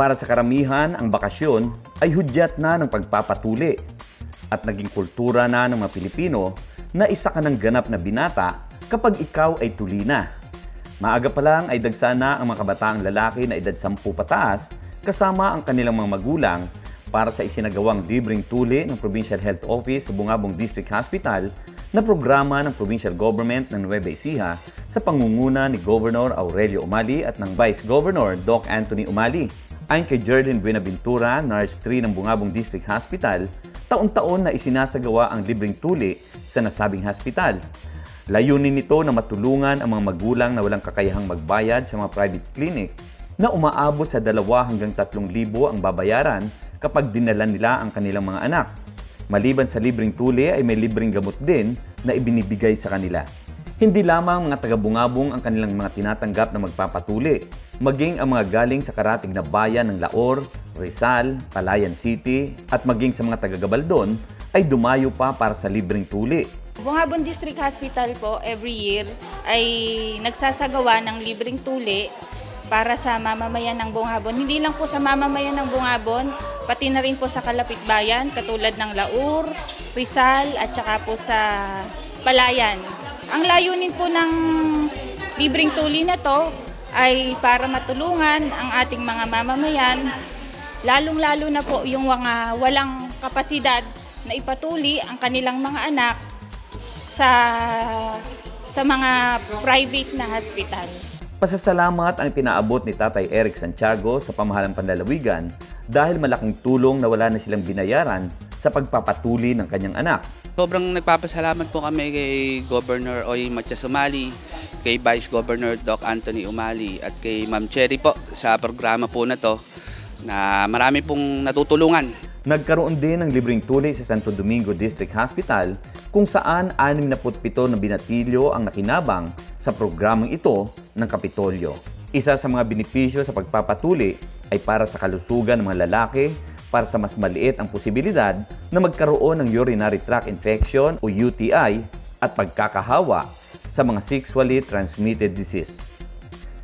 Para sa karamihan, ang bakasyon ay hudyat na ng pagpapatuli at naging kultura na ng mga Pilipino na isa ka ng ganap na binata kapag ikaw ay tuli na. Maaga pa lang ay dagsa na ang mga kabataang lalaki na edad 10 pataas kasama ang kanilang mga magulang para sa isinagawang libreng tuli ng Provincial Health Office sa Bungabong District Hospital na programa ng Provincial Government ng Nueva Ecija sa pangunguna ni Governor Aurelio Umali at ng Vice Governor Doc Anthony Umali. Ayon kay Jordan Buenaventura, Nurse 3 ng Bungabong District Hospital, taon-taon na isinasagawa ang libreng tuli sa nasabing hospital. Layunin nito na matulungan ang mga magulang na walang kakayahang magbayad sa mga private clinic na umaabot sa 2 hanggang 3,000 ang babayaran kapag dinala nila ang kanilang mga anak. Maliban sa libreng tuli ay may libreng gamot din na ibinibigay sa kanila. Hindi lamang mga taga-bungabong ang kanilang mga tinatanggap na magpapatuli, maging ang mga galing sa karatig na bayan ng Laor, Rizal, Palayan City at maging sa mga taga-Gabaldon ay dumayo pa para sa libreng tuli. Bungabon District Hospital po every year ay nagsasagawa ng libreng tuli para sa mamamayan ng Bungabon. Hindi lang po sa mamamayan ng Bungabon, pati na rin po sa kalapit bayan katulad ng Laur, Rizal at saka po sa Palayan. Ang layunin po ng libreng tuli na to ay para matulungan ang ating mga mamamayan, lalong-lalo na po yung mga walang kapasidad na ipatuli ang kanilang mga anak sa sa mga private na hospital. Pasasalamat ang pinaabot ni Tatay Eric Santiago sa pamahalang panlalawigan dahil malaking tulong na wala na silang binayaran sa pagpapatuli ng kanyang anak. Sobrang nagpapasalamat po kami kay Governor Oy Matias Umali, kay Vice Governor Doc Anthony Umali at kay Ma'am Cherry po sa programa po na to na marami pong natutulungan. Nagkaroon din ng libreng tuli sa Santo Domingo District Hospital kung saan 67 na binatilyo ang nakinabang sa programang ito ng Kapitolyo. Isa sa mga benepisyo sa pagpapatuli ay para sa kalusugan ng mga lalaki para sa mas maliit ang posibilidad na magkaroon ng urinary tract infection o UTI at pagkakahawa sa mga sexually transmitted disease.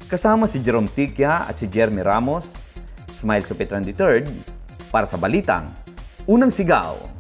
Kasama si Jerome Tikia at si Jeremy Ramos, Smile Supetran III, para sa Balitang, Unang Sigaw.